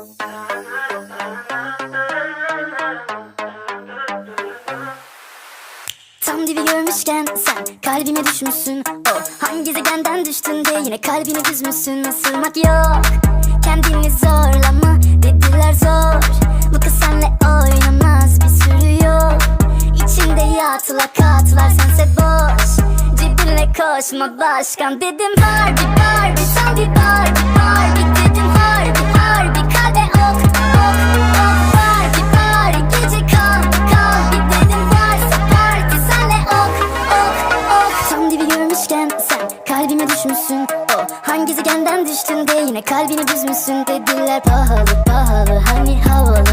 Tam dibi görmüşken sen kalbime düşmüşsün. Oh hangi gezegenden düştün de yine kalbini üzmüşsün Isırmak yok. Kendini zorlama dediler zor. Bu kız senle oynamaz bir sürü yol. İçinde yatıla katlar sense boş. Cebinle koşma başkan dedim. Barbie Barbie sen bir Barbie görmüşken sen kalbime düşmüşsün. Oh hangi gezegenden düştün de yine kalbini büzmüşsün. Dediler pahalı pahalı hani havalı